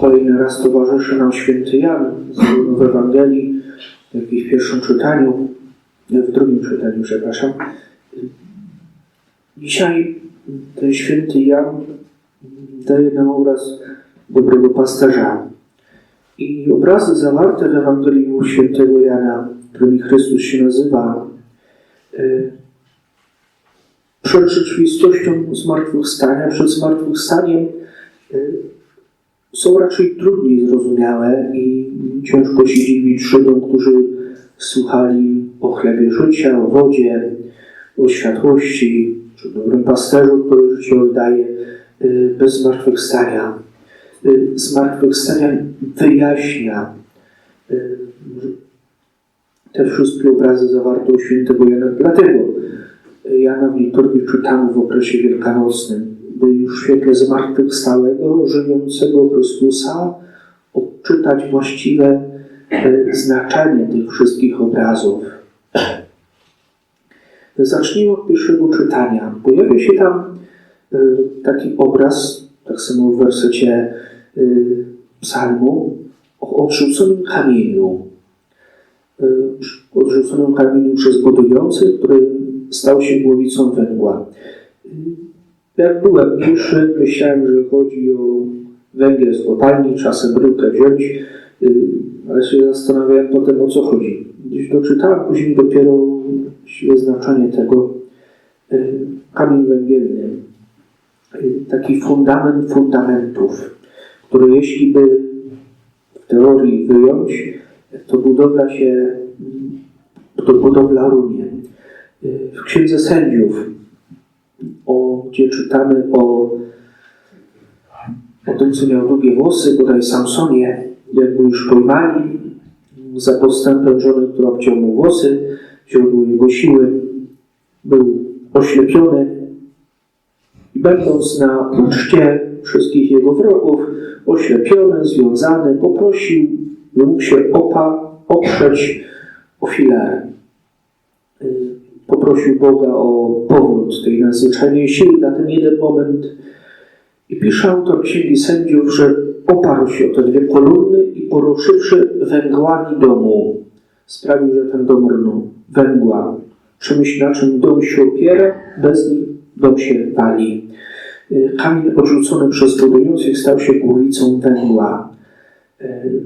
Kolejny raz towarzyszy nam święty Jan z Ewangelii w jakimś pierwszym czytaniu, w drugim czytaniu, przepraszam. Dzisiaj ten święty Jan daje nam obraz dobrego pasterza. I obrazy zawarte w Ewangelii świętego Jana, którymi Chrystus się nazywa, y, przed rzeczywistością zmartwychwstania, przed zmartwychwstaniem y, są raczej trudniej zrozumiałe i ciężko się dziwić Żydom, którzy słuchali o chlebie życia, o wodzie, o światłości, czy dobrym pasterzu, który życie oddaje y, bez zmartwychwstania. Y, Zmartwychwstania wyjaśnia y, te wszystkie obrazy zawarte u świętego Jana. Dlatego Jana w liturgii czytamy w okresie wielkanocnym, by już w świetle zmartwychwstałego, żyjącego Chrystusa odczytać właściwe e, znaczenie tych wszystkich obrazów. Zacznijmy od pierwszego czytania. Pojawia się tam e, taki obraz, tak samo w wersecie e, psalmu, o odrzuconym kamieniu. Odrzuconym kamieniu przez budujący, który stał się głowicą węgła. Jak byłem mniejszy, myślałem, że chodzi o węgiel z kopalni, czasem bryłkę wziąć, ale się zastanawiałem potem o co chodzi. Gdzieś doczytałem później dopiero znaczenie tego kamień węgielny. Taki fundament fundamentów, który jeśli by w teorii wyjąć, to budowla się, to budowla runie. W Księdze Sędziów, o, gdzie czytamy o, o tym, co miał długie włosy, bodaj Samsonie, jak już pojmali za postępem żony, która obciął mu włosy, źródło jego siły, był oślepiony. I będąc na uczcie wszystkich jego wrogów, oślepiony, związany, poprosił, by mógł się opa, oprzeć o filarę poprosił Boga o powrót tej nadzwyczajnej siły na ten jeden moment. I pisze autor Księgi Sędziów, że oparł się o te dwie kolumny i poruszywszy węgłami domu, sprawił, że ten dom rnął. Węgła. Czymś, na czym dom się opiera, bez nim dom się wali. Kamień odrzucony przez budujących stał się głowicą węgła.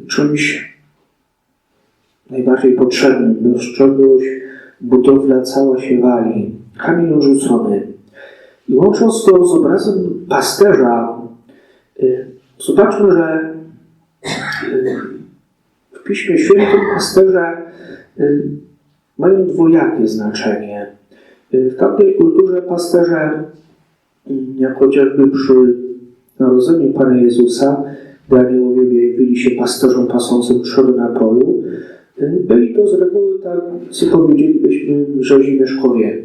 Czymś najbardziej potrzebnym, bez czegoś budowla cała się wali, kamień odrzucony. I łącząc to z obrazem pasterza, y, zobaczmy, że y, w Piśmie Świętym pasterze y, mają dwojakie znaczenie. W tamtej kulturze pasterze, jak chociażby przy narodzeniu Pana Jezusa, gdy aniołowie byli się pasterzom pasącym trzody na polu, byli to z reguły tacy powiedzielibyśmy rzezimieszkowie.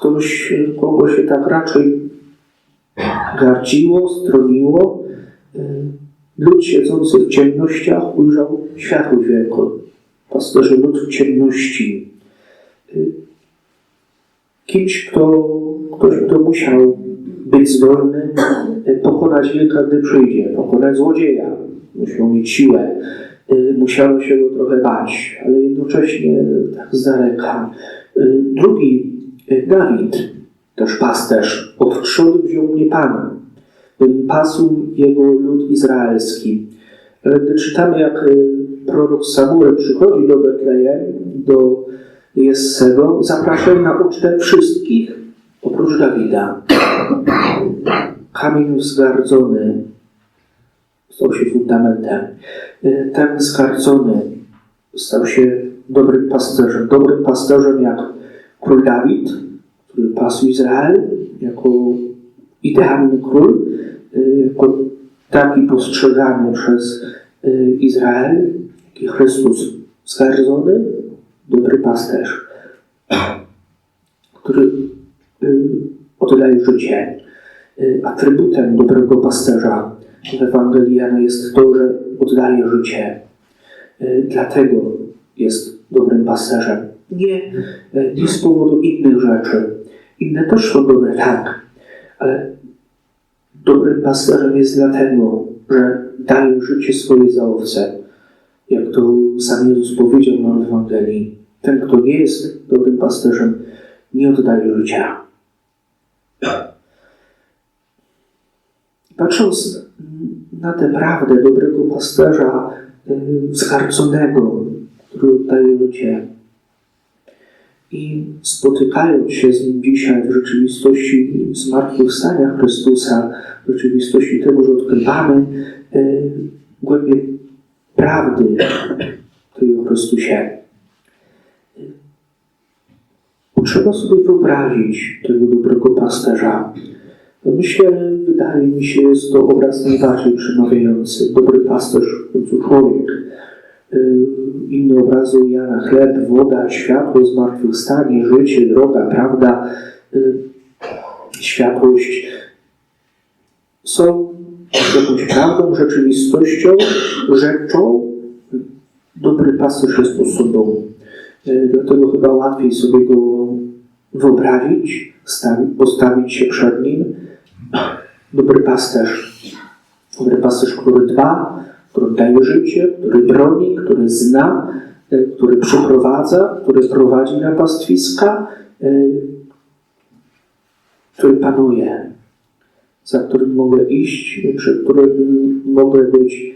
Ktoś, kogo się tak raczej gardziło, stroniło, lud siedzący w ciemnościach ujrzał światło wielko. Pasterzy lud w ciemności. Kimś, kto, ktoś, kto musiał być zdolny pokonać wilka, gdy przyjdzie, pokonać złodzieja. Musiał mieć siłę, Y, musiano się go trochę bać, ale jednocześnie tak z daleka. Y, drugi, y, Dawid, też pasterz, od trzody wziął mnie Pan, bym pasł jego lud izraelski. Gdy czytamy, jak prorok Samuel przychodzi do Betlejem, do Jessego, zapraszał na ucztę wszystkich, oprócz Dawida. Kamień wzgardzony, stał się fundamentem. E, ten skarcony stał się dobrym pasterzem. Dobrym pasterzem jak król Dawid, który pasł Izrael, jako idealny król, e, jako taki postrzegany przez e, Izrael, jak Chrystus skardzony, dobry pasterz, który oddaje życie. Atrybutem dobrego pasterza w Ewangelii Jana jest to, że oddaje życie. E, dlatego jest dobrym pasterzem. Nie, e, nie z powodu innych rzeczy. Inne też są dobre, tak, ale dobrym pasterzem jest dlatego, że daje życie swoje za owce. Jak to sam Jezus powiedział nam w Ewangelii. Ten, kto nie jest dobrym pasterzem, nie oddaje życia. Patrząc na tę prawdę dobrego pasterza, y, zgarconego, który oddaje życie, i spotykając się z nim dzisiaj w rzeczywistości zmartwychwstania Chrystusa, w rzeczywistości tego, że odkrywamy y, głębie prawdy tej o Chrystusie, Trzeba sobie wyobrazić tego dobrego pasterza. Myślę, wydaje mi się, jest to obraz najbardziej przemawiający. Dobry pasterz, w końcu człowiek. Y, Inne obrazy Jana, chleb, woda, światło, zmartwychwstanie, życie, droga, prawda, y, światłość są jakąś prawdą, rzeczywistością, rzeczą. Dobry pasterz jest osobą. Y, Dlatego chyba łatwiej sobie go wyobrazić, stawić, postawić się przed nim. Dobry pasterz. Dobry pasterz, który dba, który daje życie, który broni, który zna, y, który przeprowadza, który prowadzi na pastwiska, y, który panuje, za którym mogę iść, przy którym mogę być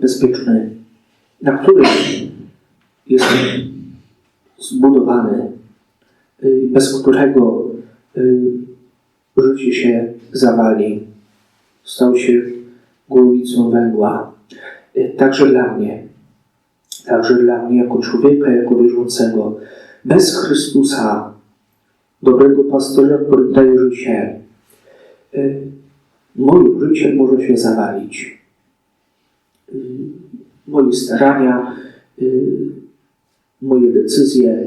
bezpieczny, na którym jestem zbudowany, bez którego y, życie się zawali, stał się głowicą węgła. Y, Także dla mnie, także dla mnie jako człowieka, jako wierzącego, bez Chrystusa, dobrego pasterza, który daje życie, moje życie może się zawalić. Moje starania, moje decyzje,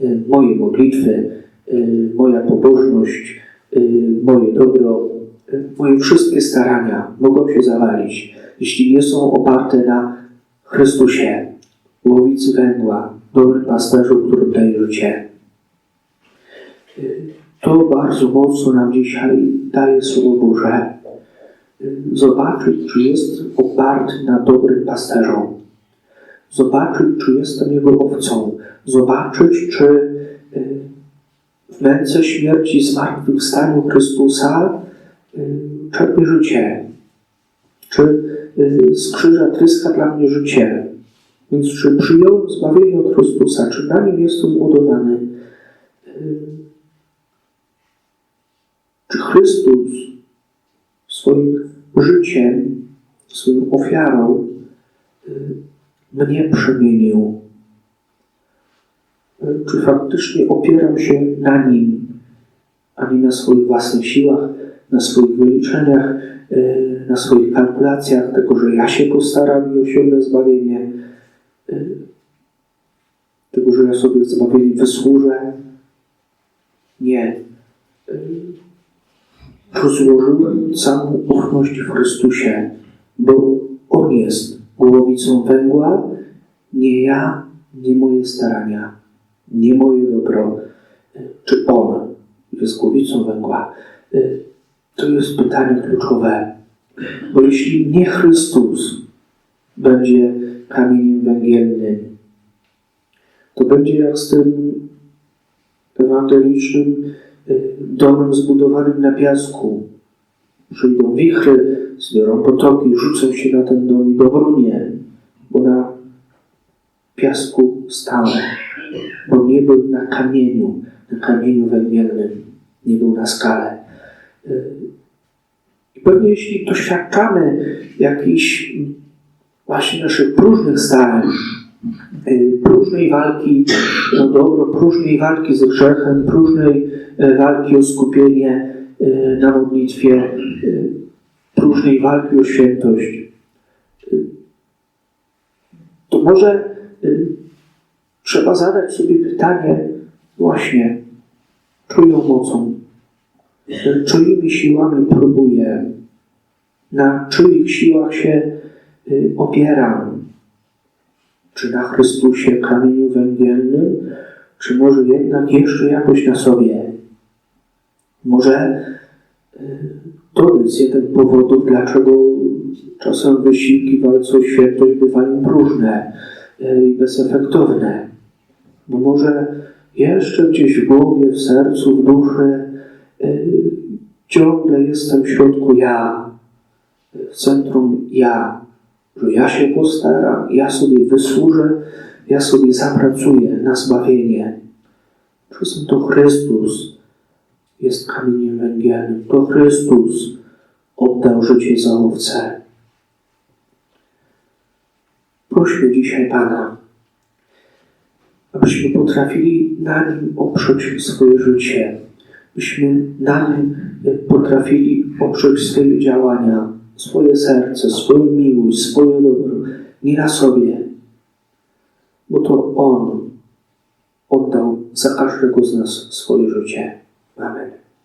y, moje modlitwy, y, moja pobożność, y, moje dobro, moje wszystkie starania mogą się zawalić, jeśli nie są oparte na Chrystusie, łowicy węgła, dobrym pasterzu, który daje życie. To bardzo mocno nam dzisiaj daje Słowo Boże. Zobaczyć, czy jest oparty na dobrym pasterzu zobaczyć, czy jestem Jego owcą, zobaczyć, czy y, w męce śmierci, zmartwychwstaniu Chrystusa y, czerpię życie, czy y, z krzyża tryska dla mnie życie. Więc czy przyjąłem zbawienie od Chrystusa, czy na nim jestem zbudowany? Czy Chrystus swoim życiem, swoją ofiarą mnie przemienił. Czy faktycznie opieram się na Nim, a nie na swoich własnych siłach, na swoich wyliczeniach, e, na swoich kalkulacjach, tego, że ja się postaram i osiągnę zbawienie, e, tego, że ja sobie zbawienie wysłużę. Nie. Rozłożyłem całą ufność w Chrystusie, bo On jest głowicą węgła, nie ja, nie moje starania, nie moje dobro, czy On jest głowicą węgła. To jest pytanie kluczowe, bo jeśli nie Chrystus będzie kamieniem węgielnym, to będzie jak z tym ewangelicznym y, domem zbudowanym na piasku. Przyjdą wichry, zbiorą potoki, rzucą się na ten dom i dobrunie, bo na piasku nie był na kamieniu, na kamieniu węgielnym, nie był na skale. I pewnie jeśli doświadczamy jakichś właśnie naszych próżnych starań, y, próżnej walki o dobro, próżnej walki z grzechem, próżnej y, walki o skupienie y, na modlitwie, próżnej walki o świętość, to może y, trzeba zadać sobie pytanie właśnie, czyją mocą, y, czyimi siłami próbuję, na czyich siłach się y, opieram, czy na Chrystusie kamieniu węgielnym, czy może jednak jeszcze jakoś na sobie. Może To jest jeden powodów, dlaczego czasem wysiłki walce o świętość bywają próżne e, i bezefektowne. Bo może jeszcze gdzieś w głowie, w sercu, w duszy e, ciągle jestem w środku ja, w centrum ja, że ja się postaram, ja sobie wysłużę, ja sobie zapracuję na zbawienie. Czasem to Chrystus jest kamieniem węgielnym. To Chrystus oddał życie za owce. Prośmy dzisiaj Pana, abyśmy potrafili na Nim oprzeć swoje życie, byśmy na Nim potrafili oprzeć swoje działania, swoje serce, swoją miłość, swoje dobro, nie na sobie, bo to On oddał za każdego z nas swoje życie. Amen.